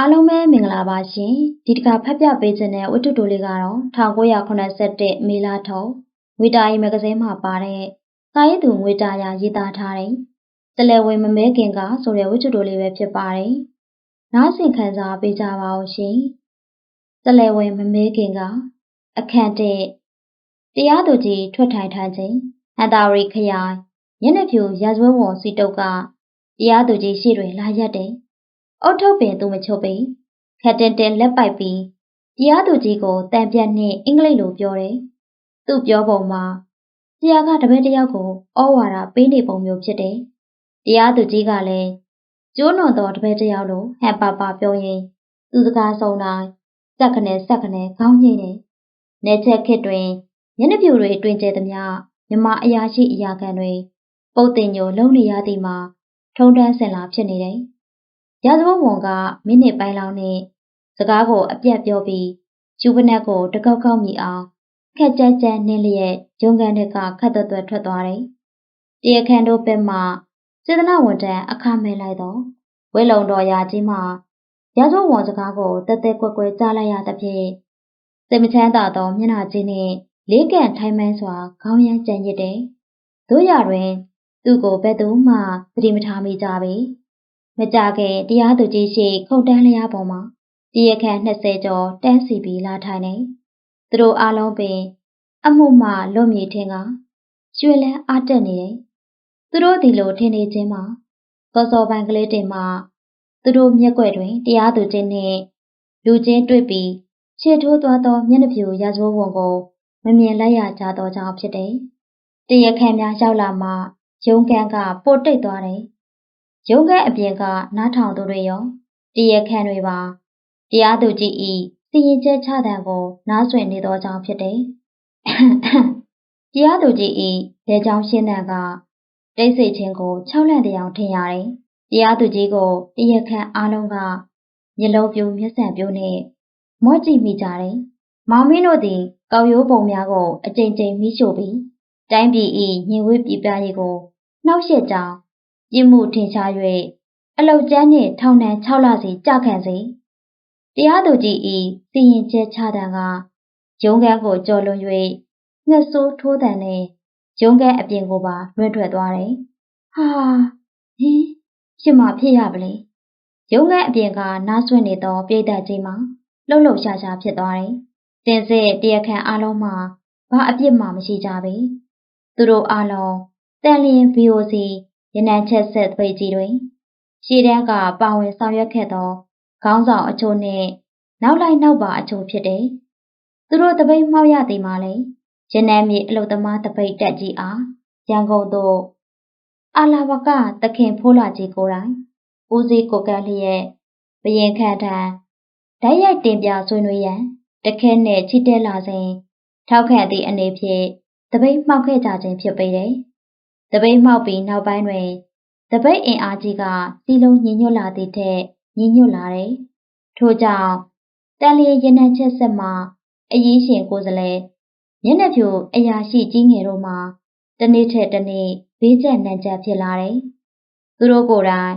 အားလုံးပဲမင်္ဂလာပါရှင်ဒီတစ်ခါဖတ်ပြပေးခြင်းတဲ့ဝတ္ထုတိုလေးကတော့1981မေလထုံငွေတာရီမဂ္ဂဇင်းမှာပါတဲ့စာရေးသူငွေတာရာရေးသားထားတဲ့တလဲဝင်မမဲခင်ကဆိုတဲ့ဝတ္ထုတိုလေးပဲဖြစ်ပါတယ်နားဆင်ခံစားပေးကြပါဦးရှင်တလဲဝင်မမဲခင်ကအခန့်တဲ့တရားသူကြီးထွက်ထိုင်ထိုင်ခြင်းဟန်တာရီခရိုင်ညနေဖြူရာဇဝဲဝေါ်စီတုတ်ကတရားသူကြီးရှိတွင်လာရက်တယ် အုတ်ထုတ်ပင်သူမချုပ်ပင်ခက်တင်တင်လက်ပိုက်ပြီးတရားသူကြီးကိုတန်ပြတ်နဲ့အင်္ဂလိပ်လိုပြောတယ်။သူ့ပြောပုံမှာတရားကတပည့်တယောက်ကိုဩဝါဒပေးနေပုံမျိုးဖြစ်တယ်။တရားသူကြီးကလည်းကျိုးနွန်တော်တပည့်တယောက်လိုဟန်ပါပါပြောရင်သူစကားဆုံးတိုင်းစက်ခနဲ့စက်ခနဲ့ခေါင်းညိနေ။နေချက်ခစ်တွင်မျက်နှာပြူတွေတွင်ကျဲသမျှမြမအရာရှိအရာခံတွေပုတ်တင်ညိုလုံးနေရသည်မှာထုံတန်းဆင်လာဖြစ်နေတယ်။ ရာဇဝတ်ဝန်ကမိနစ်ပိုင်းလောက်နဲ့စကားကိုအပြတ်ပြောပြီးယူပနက်ကိုတကောက်ကောက်မိအောင်ခက်ကြက်ကြက်နင်းလျက်ရုံကန်တွေကခတ်သွက်သွက်ထွက်သွားတယ်။တရားခံတို့ဘက်မှစေတနာဝန်တန်းအခမဲ့လိုက်တော့ဝဲလုံတော်ရာကြီးမှရာဇဝတ်ဝန်စကားကိုတက်တက်ကွက်ကွက်ကြားလိုက်ရသဖြင့်စိတ်မချမ်းသာသောမျက်နှာချင်းနဲ့လေးကန်ထိုင်းမှန်းစွာခေါင်းရမ်းကြံရစ်တယ်။တို့ရတွင် သူ့ကိုဘယ်သူမှသတိမထားမိကြပေ။ မကြခင်တရားသူကြီးရှိခုန်တန်းလျားပေါ်မှာတရားခံ20ကျော်တန်းစီပြီးလာထိုင်နေသူတို့အားလုံးပင် အမှုမှလွတ်မြေထင်ကရွှေလန်းအားတက်နေတယ်သူတို့ဒီလိုထင်နေခြင်းမှာစောစောပိုင်းကလေးတင်မှသူတို့မျက်ွက်တွင်တရားသူကြီးနှင့်လူချင်းတွေ့ပြီးခြေထိုးသွားသောမျက်နှာဖြူရာဇဝဝန်ကိုမမြင်လိုက်ရကြသောကြောင့်ဖြစ်တယ်။တရားခံများရောက်လာမှရုံးကန်ကပိုတိတ်သွားတယ် ရုံးခန်းအပြင်က နားထောင်သူတွေရောတရားခံတွေပါတရားသူကြီးဤစီရင်ချက်ချတဲ့ကို နားဆွင့်နေသောကြောင့်ဖြစ်တယ်။တရားသူကြီးဤဒေကြောင့်ရှင်းတဲ့ကတိတ်ဆိတ်ခြင်းကို၆လန့်တရားထင်ရတယ်။တရားသူကြီးကိုတရားခံအားလုံးကမျက်လုံးပြိုမျက်စံပြိုနဲ့မော့ကြည့်မိကြတယ်။မောင်မင်းတို့သည်ကောက်ရိုးပုံများကိုအကြိမ်ကြိမ်မိရှို့ပြီးတိုင်းပြည်ဤညင်ဝေးပြည်ပြရေးကိုနှောက်ယှက်ကြောင်း ပြစ်မှုထင်ရှား၍အလုတ်ကျန်းနှင့်ထောင်ဒဏ်6လစီကြခံစေတရားသူကြီးဤစီရင်ချက်ချတဲ့ကရုံးခန်းကိုကြော်လွန်၍ငှက်ဆိုးထိုးတံနဲ့ရုံးခန်းအပြင်ကိုပါလွှင့်ထွက်သွားတယ်ဟာဟင်းရှင်မဖြစ်ရပလေရုံးခန်းအပြင်ကနားဆွင့်နေသောပြည်သက်ကြီးမှာလှုပ်လှုပ်ရှားရှားဖြစ်သွားတယ်တင်စစ်တရားခံအားလုံးမှာဘာအပြစ်မှမရှိကြပေသူတို့အားလုံးတန်လျင် VOC ရနံချက်ဆက်သွေးကြီးတွင်ရှေ့တန်းကပါဝင်ဆောင်ရွက်ခဲ့သောခေါင်းဆောင်အချို့နှင့်နောက်လိုက်နောက်ပါအချို့ဖြစ်တယ်။သူတို့တပိတ်မှောက်ရသည်မှာလေရနံမြေအလုသမားတပိတ်တက်ကြီးအားရန်ကုန်သို့အာလာဝကသခင်ဖိုးလာကြီးကိုယ်တိုင်ဦးစီးကိုကန့်လျက်ဘရင်ခန့်ထံဓာတ်ရိုက်တင်ပြဆွေးနွေးရန်တခဲနှင့်ချစ်တဲလာစဉ်ထောက်ခံသည့်အနေဖြင့်တပိတ်မှောက်ခဲ့ကြခြင်းဖြစ်ပေတယ်။ တပိတ်မှောက်ပြီးနောက်ပိုင်းတွင်တပိတ်အင်အားကြီးကစီလုံးညင်ညွတ်လာသည့်ထက်ညင်ညွတ်လာတယ်။ထို့ကြောင့်တန်လျင်ရင်နှံချက်ဆက်မှာအရေးရှင်ကိုယ်စလဲမျက်နှာဖြူအရာရှိကြီးငယ်တို့မှာတနေ့ထက်တနေ့ဘေးကျက်နှံချက်ဖြစ်လာတယ်။သူတို့ကိုယ်တိုင်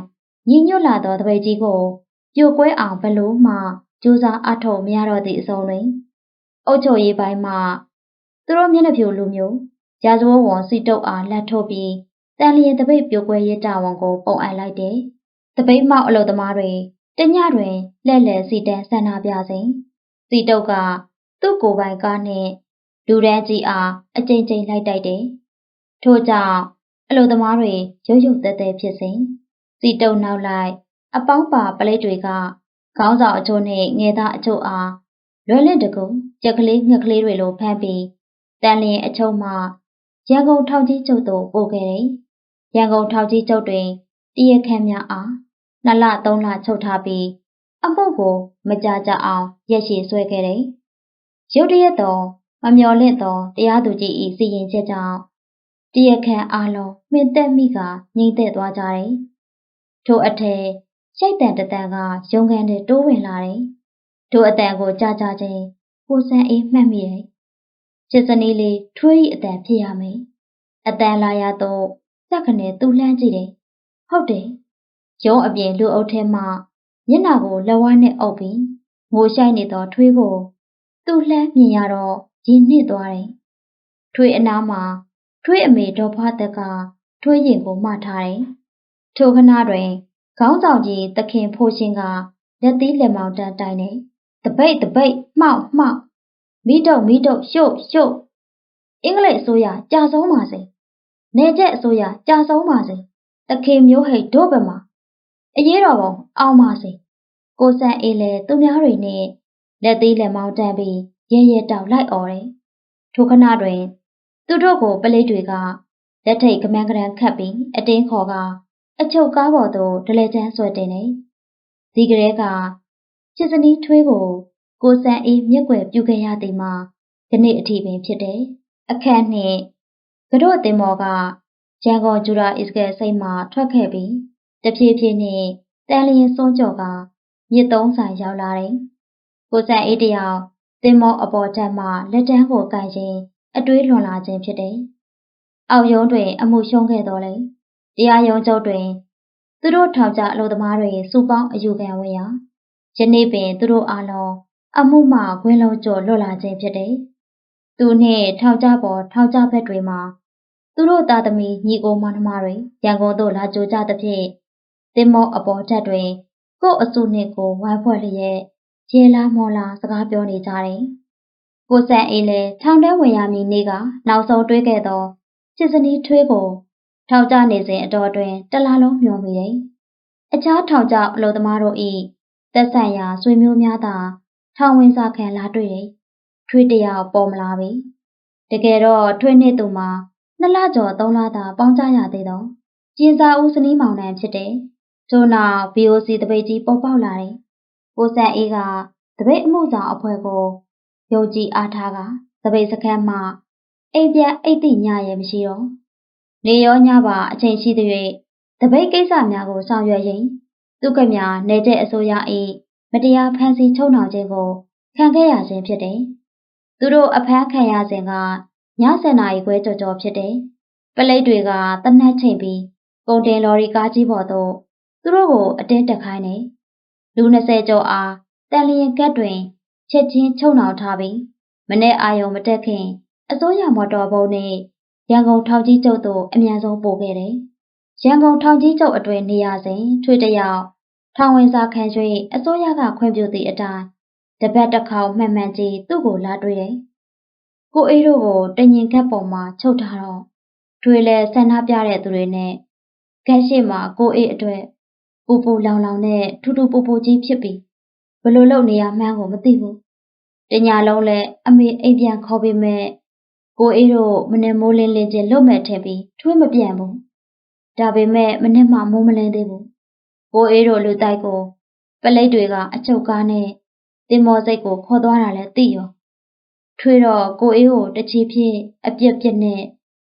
ညင်ညွတ်လာသောတပိတ်ကြီးကိုပြိုကွဲအောင်ဘလို့မှကြိုးစားအထောက်မရတော့သည့်အစုံတွင်အုတ်ချုပ်ရေးပိုင်းမှာသူတို့မျက်နှာဖြူလူမျိုး ရာဇဝတ်ဝန်စီတုပ်အားလက်ထုတ်ပြီးတန်လျင်တပိတ်ပြိုကွဲရတာဝန်ကိုပုံအပ်လိုက်တယ်။တပိတ်မောက်အလုပ်သမားတွေတညတွင်လှဲ့လှဲ့စီတန်းဆန္ဒပြစဉ်စီတုပ်ကသူ့ကိုယ်ပိုင်ကားနှင့်လူဒန်းကြီးအားအကြိမ်ကြိမ်လိုက်တိုက်တယ်။ထို့ကြောင့်အလုပ်သမားတွေရုပ်ရုပ်သဲသဲဖြစ်စဉ်စီတုပ်နောက်လိုက်အပေါင်းပါပလိတ်တွေကခေါင်းဆောင်အချို့နဲ့ငယ်သားအချို့အားလွယ်လင့်တကူကြက်ကလေးငှက်ကလေးတွေလိုဖမ်းပြီးတန်လျင်အချုံမှ ရန်ကုန်ထောင်ကြီးချုပ်သို့ပို့ခဲ့တယ်။ရန်ကုန်ထောင်ကြီးချုပ်တွင်တရားခံများအားနှစ်လသုံးလချုပ်ထားပြီးအမှုကိုမကြကြအောင်ရက်ရှည်ဆွဲခဲ့တယ်။ရုတ်တရက်တော့မမျော်လင့်သောတရားသူကြီး၏စီရင်ချက်ကြောင့်တရားခံအားလုံးမှင်သက်မိကငြိမ့်သက်သွားကြတယ်။ထိုအထက်ရှိတ်တန်တတန်ကရုံကန်တွေတိုးဝင်လာတယ်။ထိုအတန်ကိုကြားကြခြင်းကိုစံအေးမှတ်မိတယ် ချစ်စနီးလေးထွေးဤအတန်ဖြစ်ရမယ်။အတန်လာရတော့စက်ခနဲ့သူ့လှမ်းကြည့်တယ်။ဟုတ်တယ်။ရုံးအပြင်လူအုပ်ထဲမှညမျက်နှာကိုလက်ဝါးနဲ့အုပ်ပြီးငိုရှိုက်နေသောထွေးကိုသူ့လှမ်းမြင်ရတော့ရင်နစ်သွားတယ်။ထွေးအနားမှာထွေးအမေဒေါ်ဖွားသက်ကထွေးရင်ကိုမှထားတယ်။ထိုခဏတွင်ခေါင်းဆောင်ကြီးသခင်ဖိုးရှင်ကလက်သီးလက်မောင်းတန်းတိုင်နေတပိတ်တပိတ်မှောက်မှောက် မိတုတ်မိတုတ်ရှို့ရှို့အင်္ဂလိပ်အစိုးရကြာဆုံးပါစေနေကျက်အစိုးရကြာဆုံးပါစေတခင်မျိုးဟိတ်တို့ဘက်မှာအရေးတော်ပုံအောင်ပါစေကိုဆန်အေးလဲသူများတွေနဲ့လက်သေးလက်မောင်းတန်းပြီးရဲရဲတောက်လိုက်អော်တယ်ထိုခဏတွင် သူတို့ကိုပလိတ်တွေကလက်ထိတ်ကမန်းကရန်ခတ်ပြီးအတင်းခေါ်ကအချုပ်ကားပေါ်သို့ဒလဲချမ်းဆွဲတင်နေဒီကလေးကချစ်စနီးထွေးကို ကိုဆန်အေးမျက်ွယ်ပြုခဲ့ရသည်မှာဒီနေ့အထိပင်ဖြစ်တယ်အခန့်နှင့်ကတို့တင်မော်ကရန်ကုန်ဂျူရာအစ္စကဲစိတ်မှထွက်ခဲ့ပြီးတဖြည်းဖြည်းနဲ့တန်လျင်စွန်းကြော်ကမြစ်သုံးဆိုင်ရောက်လာတယ်ကိုဆန်အေးတယောက်တင်မောအပေါ်တက်မှလက်တန်းကိုကန်ရင်အတွေးလွန်လာခြင်းဖြစ်တယ်အောက်ယုံတွင် အမှုရှုံးခဲ့တော်လေတရားရုံးချုပ်တွင် သူတို့ထောင်ကြအလို့သမားတွေစုပေါင်းအယူခံဝင်ရာယနေ့ပင်သူတို့အားလုံး အမှုမှခွင်းလုံးကျော်လွတ်လာခြင်းဖြစ်တယ်။သူနှင့်ထောင်ကြပေါ်ထောင်ကြဘက်တွေမှာသူတို့သားသမီးညီကိုမောင်နှမတွေရန်ကုန်သို့လာကြိုကြသဖြင့်တင်မောအပေါ်ထက်တွင်ကို့အစုနှင့်ကိုဝိုင်းဖွဲ့လျက်ရေလာမော်လာစကားပြောနေကြတယ်။ကိုဆန်အေးလည်းထောင်ထဲဝင်ရမည်နေ့ကနောက်ဆုံးတွေးခဲ့သောချစ်စနီးထွေးကိုထောက်ကြနေစဉ်အတော်တွင်တလားလုံးမျောမိတယ်။အခြားထောင်ကြအလို့သမားတို့၏သက်ဆိုင်ရာဆွေမျိုးများသာ ထောင်ဝင်စာခံလာတွေ့တယ်။ထွေးတယောက်ပေါ်မလာပြီ။တကယ်တော့ထွေးနှစ်သူမှာနှစ်လကျော်သုံးလသာပေါင်းကြရသေးတော့ကျင်းစာဦးစနီးမောင်နှံဖြစ်တယ်။ထို့နောက် VOC တပိတ်ကြီးပေါ်ပေါက်လာတယ်။ကိုဆန်အေးကတပိတ်အမှုဆောင်အဖွဲ့ကိုယုံကြည်အားထားကတပိတ်စခန်းမှာအိမ်ပြန်အိတ်တိညရဲ့မရှိတော့နေရောညပါအချိန်ရှိသည်၍တပိတ်ကိစ္စများကိုဆောင်ရွက်ရင်သူကမြနေတဲ့အစိုးရ၏ မတရားဖမ်းဆီးချုပ်နှောင်ခြင်းကိုခံခဲ့ရခြင်းဖြစ်တယ်။သူတို့အဖမ်းခံရစဉ်ကည7နာရီခွဲကျော်ကျော်ဖြစ်တယ်။ပလိတ်တွေကတနက်ချိန်ပြီးကုန်တင်လော်ရီကားကြီးပေါ်သို့သူတို့ကိုအတင်းတက်ခိုင်းတယ်။လူ20ကျော်အားတန်လျင်ကတ်တွင်ချက်ချင်းချုပ်နှောင်ထားပြီးမနေ့အာယုံမတက်ခင်အစိုးရမော်တော်ဘုံနဲ့ရန်ကုန်ထောင်ကြီးကျုပ်သို့အမြန်ဆုံးပို့ခဲ့တယ်။ရန်ကုန်ထောင်ကြီးကျုပ်အတွင်နေရစဉ်ထွေတယောက် ထောင်ဝင်စာခံ၍အစိုးရကခွင့်ပြုသည့်အတိုင်းတပတ်တစ်ခေါက်မှန်မှန်ကြီးသူ့ကိုလာတွေ့တယ်။ကိုအေးတို့ကိုတညင်ခက်ပုံမှာချုပ်ထားတော့ထွေလဲဆန္ဒပြတဲ့သူတွေနဲ့ခက်ရှိမှာကိုအေးအတွက်ပူပူလောင်လောင်နဲ့ထူထူပူပူကြီးဖြစ်ပြီးဘလို့လုပ်နေရမှန်းကိုမသိဘူး။တညာလုံးလဲအမေအိမ်ပြန်ခေါ်ပေးမဲ့ကိုအေးတို့မနေ့မိုးလင်းလင်းချင်းလွတ်မဲ့ထင်ပြီးထွေးမပြန်ဘူး။ဒါပေမဲ့မနေ့မှမိုးမလင်းသေးဘူး။ ကိုအေးတို့လူတိုက်ကိုပလိတ်တွေကအချုပ်ကားနဲ့တင်မော်စိတ်ကိုခေါ်သွားတာလည်းသိရော။ထွေးတော့ကိုအေးကိုတချီဖြင့်အပြက်ပြက်နဲ့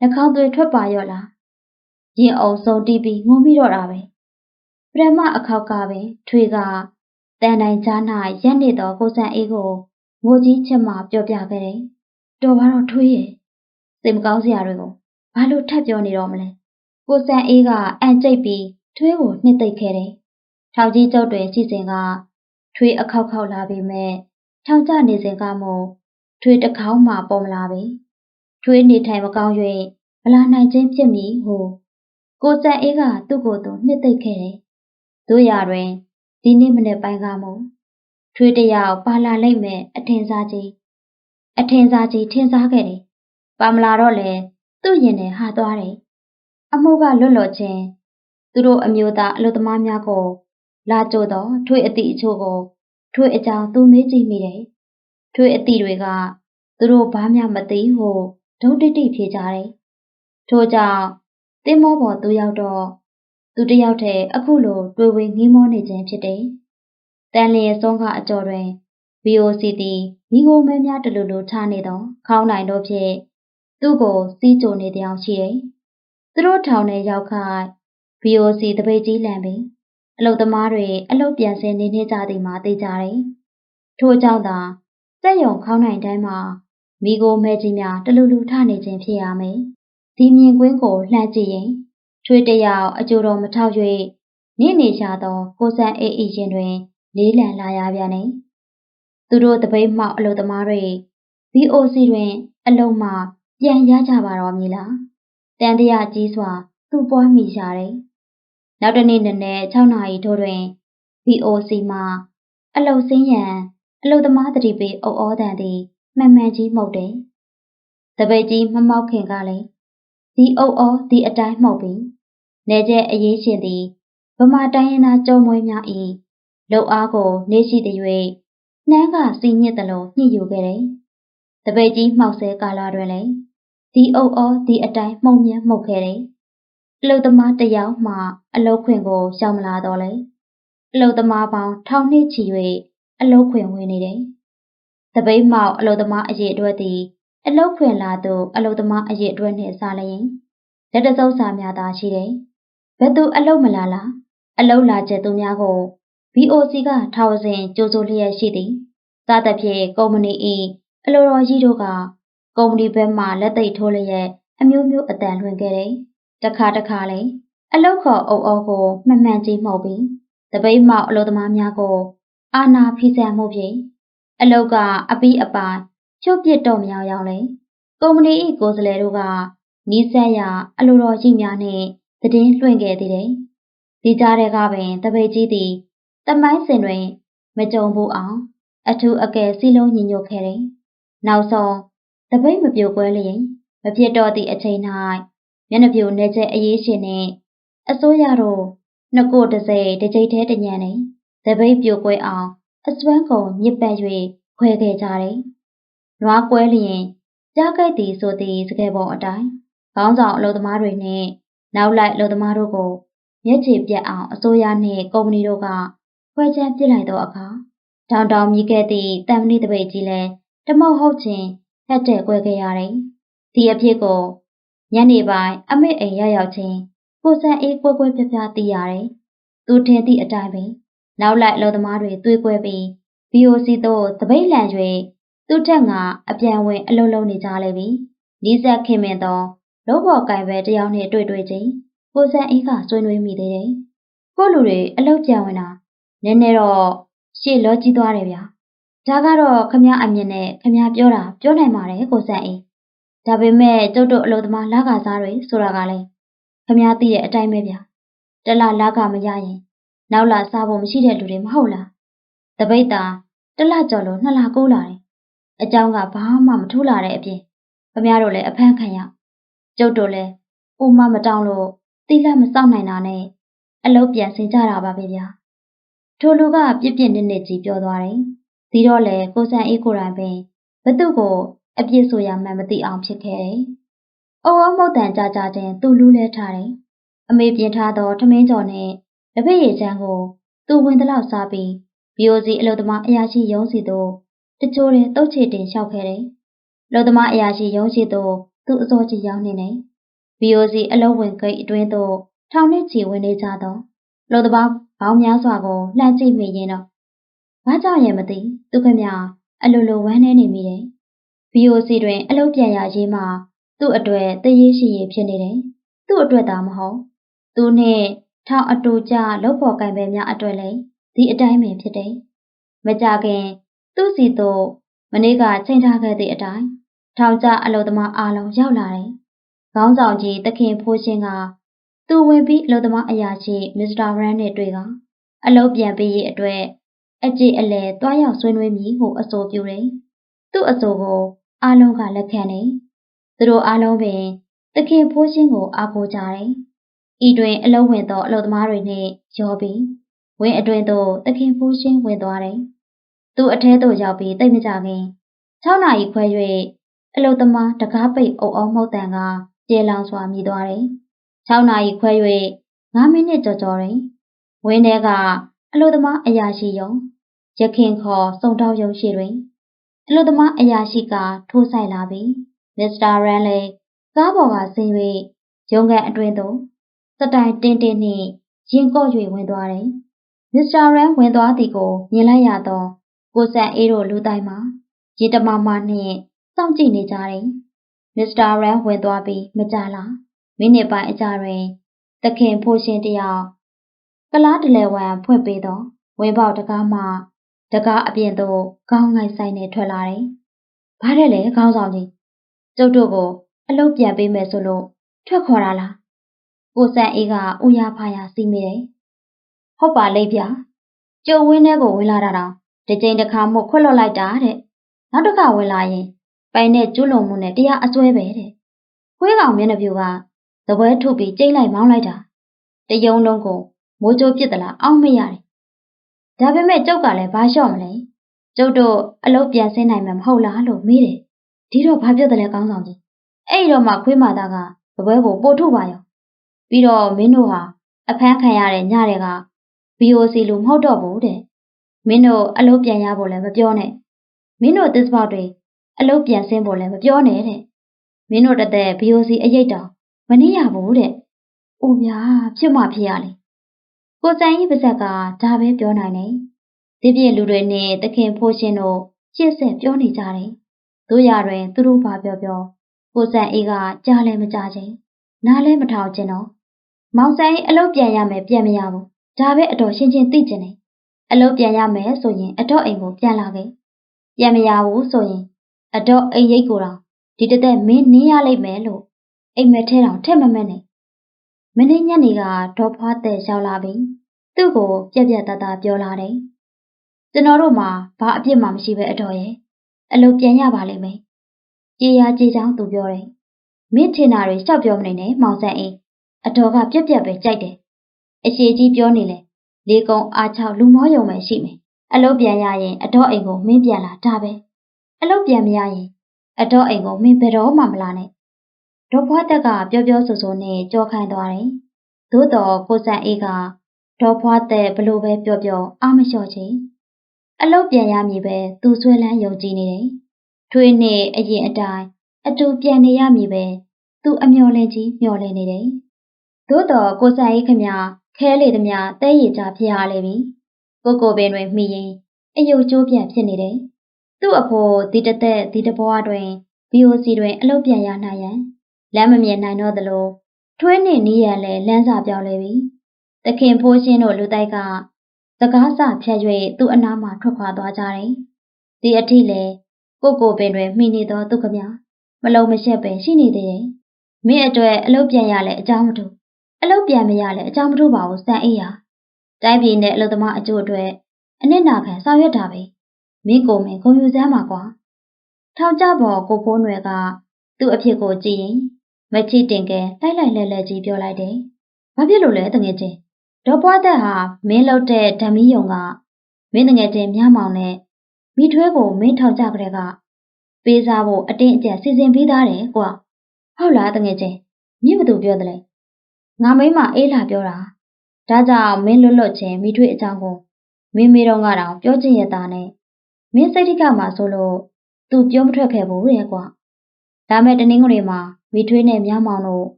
နှာခေါင်းသွေးထွက်ပါရော့လား။ရင်အောင်ဆုံးတီးပြီးငုံပြီးတော့တာပဲ။ပရမအခောက်ကပဲထွေးကတန်တိုင်ကြား၌ရက်နေသောကိုစံအေးကိုငိုကြီးချက်မှပြောပြခဲ့တယ်။တော်ပါတော့ထွေးရဲ့စိတ်မကောင်းစရာတွေကိုဘာလို့ထပ်ပြောနေတော့မလဲ။ကိုစံအေးကအန်ကျိတ်ပြီး ထွေးကိုနှစ်သိမ့်ခဲ့တယ်။ထောင်ကြီးကျုပ်တွင်ရှိစဉ်ကထွေးအခောက်ခောက်လာပေမဲ့ထောင်ကျနေစဉ်ကမှထွေးတစ်ခေါင်းမှပေါ်မလာပေ။ထွေးနေထိုင်မကောင်း၍မလာနိုင်ခြင်းဖြစ်မည်ဟုကိုစံအေးကသူ့ကိုယ်သူနှစ်သိမ့်ခဲ့တယ်။တို့ရတွင်ဒီနေ့မနေ့ပိုင်းကမှထွေးတယောက်ပါလာလိုက်မဲ့အထင်စားကြီးအထင်စားကြီးထင်စားခဲ့တယ်။ပါမလာတော့လေသူ့ရင်နဲ့ဟာသွားတယ်။အမှုကလွတ်လွတ်ချင်း သူတို့အမျိုးသားအလုသမားများကို လာကြိုတော့ထွေးအတိအချို့ကိုထွေးအကြောင်းသူမေးကြည့်မိတယ်။ထွေးအတိတွေကသူတို့ဘာမှမသိဟုဒုတိတိဖြေကြတယ်။ထို့ကြောင့်တင်းမောပေါ်သူရောက်တော့သူတယောက်တည်းအခုလိုတွေ့ဝေငီးမောနေခြင်းဖြစ်တယ်။တန်လျင်စုံးကအကျော်တွင် VOC သည်မိโกမဲများတလူလူထားနေသောခေါင်းနိုင်တို့ဖြင့်သူ့ကိုစီးကြိုနေတောင်ရှိတယ်။သူတို့ထောင်ထဲရောက်ခိုက် VOC တပိတ်ကြီးလန်ပြီးအလုတ်သမားတွေအလုတ်ပြန်ဆင်းနေနေကြသည်မှာသိကြတယ်။ထို့ကြောင့်သာစက်ယုံခေါင်းနိုင်တိုင်းမှာမိโกမဲကြီးများတလူလူထနေခြင်းဖြစ်ရမယ်။ဒီမြင်ကွင်းကိုလှမ်းကြည့်ရင်ချွေးတယောက်အကျိုးတော်မထောက်၍နေနေရှာသောကိုဆန်အေးအေးရင်တွင် လေးလံလာရပြန်နေသူတို့တပိတ်မှောက်အလုသမားတွေ VOC တွင် အလုံးမှပြန်ရကြပါတော့မည်လားတန်တရာကြီးစွာ သူ့ပွားမိရှာတယ် နောက်တနေ့နည်းနည်း6နာရီထိုးတွင် VOC မှအလုစင်းရန်အလုသမားတတိပေအုပ်ဩတန်သည်မှန်မှန်ကြီးမှုတ်တယ်တပိတ်ကြီးမမောက်ခင်ကလည်းဒီအုပ်ဩဒီအတိုင်းမှုတ်ပြီးနေကျအရေးရှင်သည်ဗမာတိုင်းရင်းသားကြုံမွေးများ၏လှုပ်အားကို နေရှိသည်၍နှမ်းကစီညစ်သလိုညှိယူခဲ့တယ်။တပိတ်ကြီးမှောက်ဆဲကာလာတွင်လည်းဒီအုပ်အောဒီအတိုင်းမှုံမြမှုတ်ခဲ့တယ်။ အလုသမားတယောက်မှ အလုခွင်ကိုရှောင်မလာတော့လေ။အလုသမားပေါင်းထောင်နှစ်ချီ၍အလုခွင်ဝင်နေတယ်။တပိတ်မှောက်အလုသမားအရေးအတွက်သည်အလုခွင်လာသူအလုသမားအရေးအတွက်နှင့်စားလျင်လက်တစုပ်စာများသာရှိတယ်။ဘယ်သူအလုမလာလားအလုလာချက်သူများကို VOC ကထောက်စဉ်ကြိုးစိုးလျက်ရှိသည်စသဖြင့်ကုမ္ပဏီ၏အလိုတော်ကြီးတို့ကကုမ္ပဏီဘက်မှလက်သိပ်ထိုးလျက်အမျိုးမျိုးအတန်လွှင့်ခဲ့တယ် တခါတခါလည်းအလုခေါ်အုပ်အောကိုမှန်မှန်ကြီးမှုတ်ပြီးတပိတ်မောက်အလုသမားများကို အာနာဖိစံမှုဖြင့်အလုကအပီးအပိုင်ချုပ်ပစ်တော့မြောင်ရောက်လေကုမ္ပဏီ၏ကိုယ်စားလှယ်တို့ကနီးစပ်ရာအလိုတော်ကြီးများနှင့်တည်င်းလွှင့်ခဲ့သေးတယ်ဒီကြားထဲကပင်တပိတ်ကြီးသည်တမိုင်းစင်တွင် မကြုံဘူးအောင်အထူးအကယ်စီလုံးညီညွတ်ခဲ့တယ်။နောက်ဆုံးတပိတ်မပြိုကွဲလျင်မဖြစ်တော့သည့်အချိန်၌ မျက်နှာပြိုနေချက်အရေးရှင်နှင့်အစိုးရတို့နှစ်ကိုတစိတကြိတ်သေးတညံနေတပိတ်ပြိုကွဲအောင်အစွမ်းကုန်ညစ်ပတ်၍ခွဲခဲ့ကြတယ်။နွားကွဲလျင်ကြားကြိုက်သည်ဆိုသည့်စကားပုံအတိုင်းခေါင်းဆောင်အလုပ်သမားတွေနှင့်နောက်လိုက်အလုပ်သမားတို့ကိုမျက်ခြေပြတ်အောင်အစိုးရနှင့်ကုမ္ပဏီတို့ကခွဲခြားပြစ်လိုက်သောအခါတောင်တောင်မြည်ခဲ့သည့်တံမဏိတပိတ်ကြီးလည်းတမုတ်ဟုတ်ချင်းဟက်တဲ့ကွဲခဲ့ရတယ်။ဒီအဖြစ်ကို ညနေပိုင်းအမေအိမ်ရောက်ရောက်ချင်းကိုစံအေးကွဲကွဲပြားပြားသိရတယ်။သူထင်သည့်အတိုင်းပင်နောက်လိုက်အလုပ်သမားတွေတွေးကွဲပြီး VOC သို့တပိတ်လန်၍သူ့ထက်ကအပြန်ဝင်အလုံးလုံးနေကြလေပြီ။နီးစပ်ခင်မင်သောလောဘော်ကင်ပဲတယောက်နဲ့တွေ့တွေ့ချင်းကိုစံအေးကဆွေးနွေးမိသေးတယ်။ကိုလူတွေအလုပ်ပြန်ဝင်တာနည်းနည်းတော့ရှေ့လောကြီးသွားတယ်ဗျာဒါကတော့ခမအမြင်နဲ့ခမပြောတာပြောနိုင်ပါတယ်ကိုစံအေး ဒါပေမဲ့ကျုပ်တို့အလုပ်သမားလကစားတွေဆိုတာကလည်းခမားသိတဲ့အတိုင်းပဲဗျာတလလကမရရင်နောက်လာစားဖို့မရှိတဲ့လူတွေမဟုတ်လားတပိတ်တာတလကြော်လို့နှစ်လကိုးလာတယ်အကြောင်းကဘာမှမထူးလာတဲ့အပြင်ခမားတို့လည်းအဖမ်းခံရကျုပ်တို့လည်းဥမမတောင်းလို့တိလမစောင့်နိုင်တာနဲ့အလုပ်ပြန်ဆင်ကြတာပါပဲဗျာထိုလူကပြစ်ပြစ်နစ်နစ်ကြီးပြောသွားတယ်ဒီတော့လေကိုစံအေးကိုယ်တိုင်ပင်ဘသူ့ကို အပြစ်ဆိုရမှန်းမသိအောင်ဖြစ်ခဲ့တယ်။အုံအောင်မုတ်တန်ကြကြချင်းသူ့လူးလဲထားတယ်။အမေပြင်ထားသောထမင်းကြော်နဲ့လက်ဖက်ရည်ချမ်းကိုသူဝင်သလောက်စားပြီးဘီယိုစီအလုသမားအရာရှိရုံးစီသို့တချို့တင်တုတ်ချေတင်လျှောက်ခဲ့တယ်။လုသမားအရာရှိရုံးစီသို့သူ့အစောကြီးရောက်နေတယ်။ဘီယိုစီအလုံးဝင်ကိတ်အတွင်းသို့ထောင်နှစ်ချီဝင်နေကြသောလုသမားဘောင်းများစွာကိုလှမ်းကြည့်မိရင်တော့ဘာကြောင့်ရင်မသိသူခမအလိုလိုဝမ်းနေနေမိတယ်။ VOC တွင်အလုပ်ပြန်ရရေးမှာသူ့အတွက်တရေးရှိရေးဖြစ်နေတယ်။သူ့အတွက်သာမဟုတ်သူနဲ့ထောင်အတူကြလုပ်ဖို့ကံပဲများအတွက်လည်းဒီအတိုင်းပဲဖြစ်တယ်။မကြခင်သူ့စီတို့မနေ့ကချိန်ထားခဲ့တဲ့အတိုင်းထောင်ကြအလုပ်သမားအားလုံးရောက်လာတယ်။ခေါင်းဆောင်ကြီးတခင်ဖိုးရှင်ကသူဝင်ပြီးအလုပ်သမားအရာရှိမစ္စတာရန်နဲ့တွေ့ကအလုပ်ပြန်ပေးရေးအတွက်အကြည်အလဲတွားရောက်ဆွေးနွေးမည်ဟုအဆိုပြုတယ်။သူ့အဆိုကို အားလုံးကလက်ခံတယ်။သူတို့အားလုံးပင်တခင်ဖိုးရှင်ကိုအားကိုးကြတယ်။ဤတွင်အလုပ်ဝင်သောအလုပ်သမားတွေနှင့်ရောပြီးဝင်းအတွင်သို့တခင်ဖိုးရှင်ဝင်သွားတယ်။သူအထဲသို့ရောက်ပြီးတိတ်မကြခင်6နာရီခွဲ၍အလုသမားတကားပိတ်အုပ်အောင်မှုတ်တန်ကကျေလောင်စွာမြည်သွားတယ်။6နာရီခွဲ၍9မိနစ်ကျော်ကျော်တွင်ဝင်းထဲကအလို့သမားအရာရှိယုံရခင်ခေါ်စုံတောင်းယုံရှိတွင် အလို့သမားအရာရှိကထိုးဆိုင်လာပြီးမစ္စတာရန်လေကားပေါ်ကဆင်း၍ရုံးကန်အတွင်းသို့စတိုင်တင်းတင်းနှင့်ရင်ကော့၍ဝင်သွားတယ်။မစ္စတာရန်ဝင်သွားသည်ကိုမြင်လိုက်ရသောကိုဆန်အေးတို့လူတိုင်းမှာရေတမမနှင့်စောင့်ကြည့်နေကြတယ်။မစ္စတာရန်ဝင်သွားပြီးမကြလားမိနစ်ပိုင်းအကြာတွင်သခင်ဖိုးရှင်တယောက်လားတလဲဝံဖွင့်ပေးတော့ဝင်းပေါက်တကားမှ တကားအပြင်သို့ခေါင်းငိုက်ဆိုင်နဲ့ထွက်လာတယ်။ဘာတဲ့လဲခေါင်းဆောင်ကြီးကျုပ်တို့ကိုအလုပ်ပြန်ပေးမယ်ဆိုလို့ထွက်ခေါ်တာလား။ကိုစံအေးကဦးရဖာရစီးမိတယ်။ဟုတ်ပါလိမ့်ဗျာ။ကျုပ်ဝင်းထဲကိုဝင်လာတာတော့တစ်ကြိမ်တစ်ခါမှခွတ်လွတ်လိုက်တာတဲ့။နောက်တစ်ခါဝင်လာရင်ပိုင်နဲ့ကျွလွန်မှုနဲ့တရားအစွဲပဲတဲ့။ခွေးကောင်မျက်နှာပြူကသပွဲထုတ်ပြီးကျိတ်လိုက်မောင်းလိုက်တာ။တယုံလုံးကိုမိုးကြိုးပြစ်သလားအောင်းမရတယ်။ ဒါပေမဲ့ကျုပ်ကလည်းဘာလျှော့မလဲ။ကျုပ်တို့အလုပ်ပြန်ဆင်းနိုင်မှာမဟုတ်လားလို့မေးတယ်။ဒီတော့ဘာပြောတယ်လဲကောင်းဆောင်ကြီး။အဲ့ဒီတော့မှခွေးမာသားကသပွဲကိုပို့ထုတ်ပါရော။ပြီးတော့မင်းတို့ဟာအဖမ်းခံရတဲ့ညတွေက BOC လူမဟုတ်တော့ဘူးတဲ့။မင်းတို့အလုပ်ပြန်ရဖို့လည်းမပြောနဲ့။မင်းတို့သစ္စာတွေအလုပ်ပြန်ဆင်းဖို့လည်းမပြောနဲ့တဲ့။မင်းတို့တသက် BOC အရေးတောင်မနေရဘူးတဲ့။အိုဗျာဖြစ်မှဖြစ်ရလေ။ ကိုစံကြီးပါဇက်ကဒါပဲပြောနိုင်တယ်။ဒီပြည့်လူတွေနဲ့တခင်ဖိုးရှင်တို့ရှစ်ဆက်ပြောနေကြတယ်။တို့ရတွင်သူတို့ဘာပြောပြောကိုစံအေးကကြားလဲမကြားချင်းနားလဲမထောင်ချင်းတော့မောင်ဆိုင်အလုပ်ပြန်ရမယ်ပြန်မရဘူး။ဒါပဲအတော်ရှင်းချင်းသိကျင်တယ်။အလုပ်ပြန်ရမယ်ဆိုရင်အတော့အိမ်ကိုပြန်လာခဲ့။ပြန်မရဘူးဆိုရင်အတော့အိမ်ရိတ်ကိုတော့ဒီတသက်မင်းနင်းရလိမ့်မယ်လို့အိမ်မက်ထဲတောင်ထက်မမက်နဲ့မင်းညနေကဒေါ်ဖွားတဲ့ရောက်လာပြီး သူ့ကိုပြက်ပြက်တသားပြောလာတယ်ကျွန်တော်တို့မှာဘာအပြစ်မှမရှိပဲအတော်ရဲ့အလုပ်ပြန်ရပါလိမ့်မယ်ကြေးရကြေးချောင်းသူပြောတယ်မင်းထင်တာတွေရှောက်ပြောမနေနဲ့မောင်ဆန်းအေးအတော်ကပြက်ပြက်ပဲကြိုက်တယ်အရှိကြီးပြောနေလေလေးကုံအားချောက်လူမောယုံပဲရှိမယ်အလုပ်ပြန်ရရင်အတော်အိမ်ကိုမင်းပြန်လာဒါပဲအလုပ်ပြန်မရရင်အတော်အိမ်ကိုမင်းဘယ်တော့မှမလာနဲ့ဒေါ်ဖွားတက်ကပြောပြောဆိုဆိုနဲ့ကြောခိုင်းသွားတယ်။သို့တော်ကိုစံအေးက ဒေါ်ဖွားသက်ဘလို့ပဲပြောပြောအာမလျှော့ချင်အလုတ်ပြန်ရမည်ပဲသူဆွဲလန်းယုံကြည်နေတယ်။ထွေးနဲ့အရင်အတိုင်းအတူပြန်နေရမည်ပဲသူအမျော်လင့်ကြီးမျော်လင့်နေတယ်။သို့တော်ကိုစံအေးခမခဲလေသမျှတဲရည်ကြဖြစ်ရလေပြီ။ကိုကိုပင်တွင်မှီရင်အယုတ်ကျိုးပြန်ဖြစ်နေတယ်။သူ့အဖိုးဒီတသက်ဒီတဘွားတွင် BOC တွင်အလုပ်ပြန်ရနိုင်ရန်လမ်းမမြင်နိုင်တော့သလိုထွေးနှင့်နီးရန်လည်းလမ်းစာပြောင်းလဲပြီ။ သခင်ဖိုးရှင်းတို့လူတိုက်ကစကားစဖြတ်၍သူ့အနားမှထွက်ခွာသွားကြတယ်။ဒီအထိလည်းကိုကိုပင်တွင်မိနေသောသူခမမလုံးမရှက်ပင်ရှိနေသေးတယ်။မင်းအတွက်အလုပ်ပြန်ရလဲအကြောင်းမထူ။အလုပ်ပြန်မရလဲအကြောင်းမထူပါဘူးစံအေးရ။တိုင်းပြည်နဲ့အလုပ်သမားအကျိုးအတွက်အနစ်နာခံဆောင်ရွက်တာပဲ။မင်းကိုမင်းဂုံယူစမ်းပါကွာ။ထောင်ကြပေါ်ကိုဖိုးနွယ်ကသူ့အဖြစ်ကိုကြည့်ရင်မချီတင်ကဲလိုက်လိုက်လဲလဲကြီးပြောလိုက်တယ်။ဘာဖြစ်လို့လဲတငယ်ချင်း ဒေါ်ပွားသက်ဟာမင်းလုပ်တဲ့ဓမီယုံကမင်းတငယ်ချင်းမြမောင်နဲ့မိထွေးကိုမင်းထောက်ကြကြတဲ့ကပေးစားဖို့အတင်းအကျပ်စီစဉ်ပေးသားတယ်ကွာဟုတ်လားတငယ်ချင်းမြင့်ဘသူပြောတယ်လဲငါမိမအေးလာပြောတာဒါကြောင့်မင်းလွတ်လွတ်ချင်းမိထွေးအကြောင်းကိုမင်းမေတော်ကတော့ပြောချင်ရတာနဲ့မင်းစိတ်ထိကမှာဆိုလို့သူပြောမထွက်ခဲ့ဘူးတဲ့ကွာဒါမဲ့တနင်္ဂနွေမှာမိထွေးနဲ့မြမောင်တို့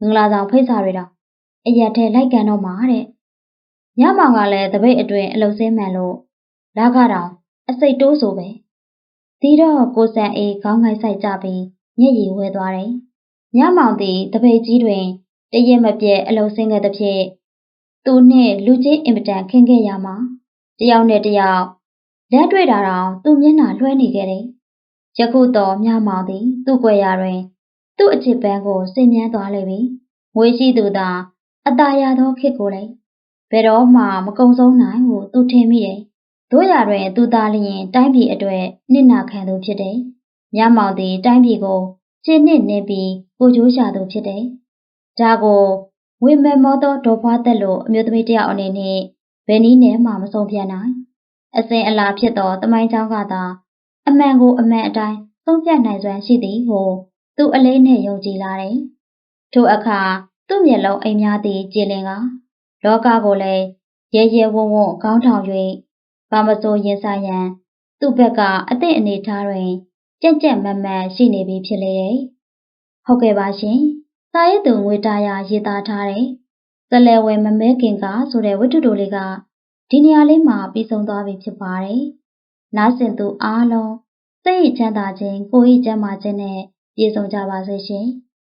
မင်္ဂလာဆောင်ဖိတ်စာတွေတော့အရက်ထဲလိုက်ကန်တော့မှာတဲ့ ညမောင်ကလည်းတပိတ်အတွင်အလုတ်စင်းမှန်လို့လာကတော့အစိတ်တိုးဆိုပဲဒီတော့ကိုစံအေးခေါင်းငိုက်ဆိုင်ကြပြီးညက်ရည်ဝဲသွားတယ်ညမောင်သည်တပိတ်ကြီးတွင်တရက်မပြည့်အလုတ်စင်းခဲ့တဲ့ဖြစ်သူနှင့်လူချင်းအင်ပတန်ခင်းခဲ့ရမှာတယောက်နဲ့တယောက်လက်တွေ့တာတော့သူ့မျက်နှာလွှဲနေခဲ့တယ်ယခုတော့မြမောင်သည်သူ့ကွယ်ရာတွင် သူ့အချစ်ပန်းကိုစိတ်မြန်းသွားလိမ့်ပြီ။ငွေရှိသူသာအตาရသောခစ်ကိုလေ ဘယ်တော့မှမကုံဆုံးနိုင်ဟုသူထင်မိတယ်။တို့ရတွင်သူသားလျင်တိုင်းပြည်အတွက်နစ်နာခံသူဖြစ်တယ်။မြမောင်သည်တိုင်းပြည်ကိုရှင်းနှစ်နေပြီးကိုကျိုးရှာသူဖြစ်တယ်။ဒါကိုဝိမဲမောသောဒေါ်ဖွားသက်လိုအမျိုးသမီးတယောက်အနေနဲ့ဘယ်နည်းနဲ့မှမဆုံးဖြတ်နိုင်။အစဉ်အလာဖြစ်သောတမိုင်းเจ้าကသာအမှန်ကိုအမှန်အတိုင်းဆုံးဖြတ်နိုင်စွမ်းရှိသည်ဟုသူအလေးနဲ့ယုံကြည်လာတယ်။ထိုအခါသူ့မျက်လုံးအိမ်များသည့်ကြည်လင်က လောကကိုလည်းရဲရဲဝံ့ဝံ့ခေါင်းထောင်၍ဘာမစိုးရင်ဆိုင်ရန်သူ့ဘက်ကအသင့်အနေထားတွင်ကြက်ကြက်မတ်မတ်ရှိနေပြီဖြစ်လေတယ်။ဟုတ်ကဲ့ပါရှင်။စာရေးသူငွေတာယာရေးသားထားတဲ့ဇလဲဝဲမမဲခင်ကဆိုတဲ့ဝတ္ထုတိုလေးကဒီနေရာလေးမှာပြီးဆုံးသွားပြီဖြစ်ပါတယ်။နားဆင်သူအားလုံးစိတ်ချမ်းသာခြင်းကိုယ်ဤကျန်းမာခြင်းနဲ့ပြည့်စုံကြပါစေရှင်။